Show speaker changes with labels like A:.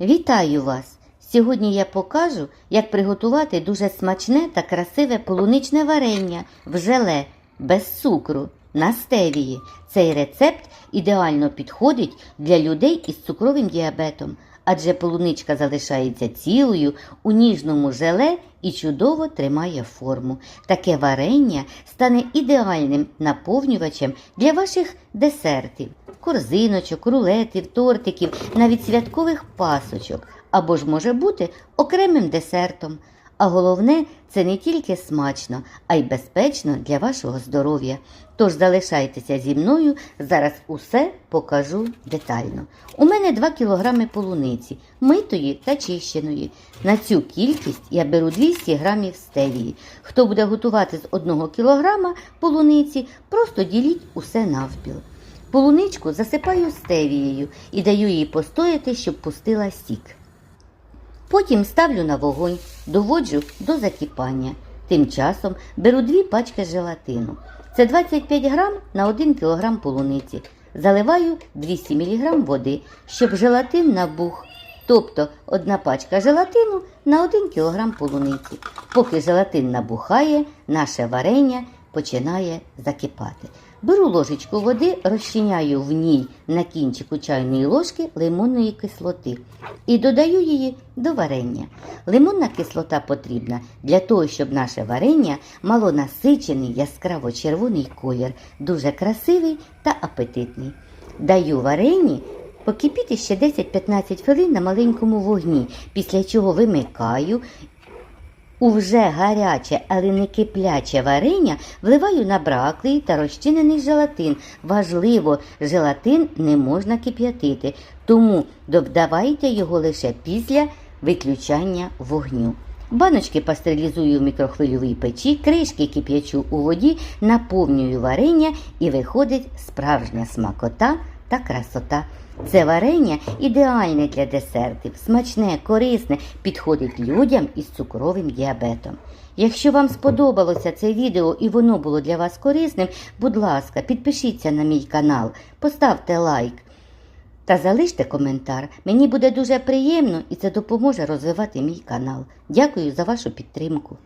A: Вітаю вас! Сьогодні я покажу, як приготувати дуже смачне та красиве полуничне варення в желе без цукру на стевії. Цей рецепт ідеально підходить для людей із цукровим діабетом, адже полуничка залишається цілою у ніжному желе і чудово тримає форму. Таке варення стане ідеальним наповнювачем для ваших десертів, корзиночок, рулетів, тортиків, навіть святкових пасочок, або ж може бути окремим десертом. А головне, це не тільки смачно, а й безпечно для вашого здоров'я. Тож залишайтеся зі мною, зараз усе покажу детально. У мене 2 кг полуниці, митої та чищеної. На цю кількість я беру 200 г стевії. Хто буде готувати з 1 кг полуниці, просто діліть усе навпіл. Полуничку засипаю стевією і даю їй постояти, щоб пустила сік. Потім ставлю на вогонь, доводжу до закипання. Тим часом беру дві пачки желатину. Це 25 грам на 1 кг полуниці. Заливаю 200 мг води, щоб желатин набух. Тобто одна пачка желатину на 1 кг полуниці. Поки желатин набухає, наше варення починає закипати. Беру ложечку води, розчиняю в ній на кінчику чайної ложки лимонної кислоти і додаю її до варення. Лимонна кислота потрібна для того, щоб наше варення мало насичений яскраво червоний колір, дуже красивий та апетитний. Даю варені покипіти ще 10-15 хвилин на маленькому вогні, після чого вимикаю у вже гаряче, але не кипляче варення вливаю набраклий та розчинений желатин. Важливо, желатин не можна кип'ятити, тому додавайте його лише після виключання вогню. Баночки пастерилізую в мікрохвильовій печі, кришки кип'ячу у воді, наповнюю варення і виходить справжня смакота та красота. Це варення ідеальне для десертів, смачне, корисне, підходить людям із цукровим діабетом. Якщо вам сподобалося це відео і воно було для вас корисним, будь ласка, підпишіться на мій канал, поставте лайк та залиште коментар. Мені буде дуже приємно і це допоможе розвивати мій канал. Дякую за вашу підтримку.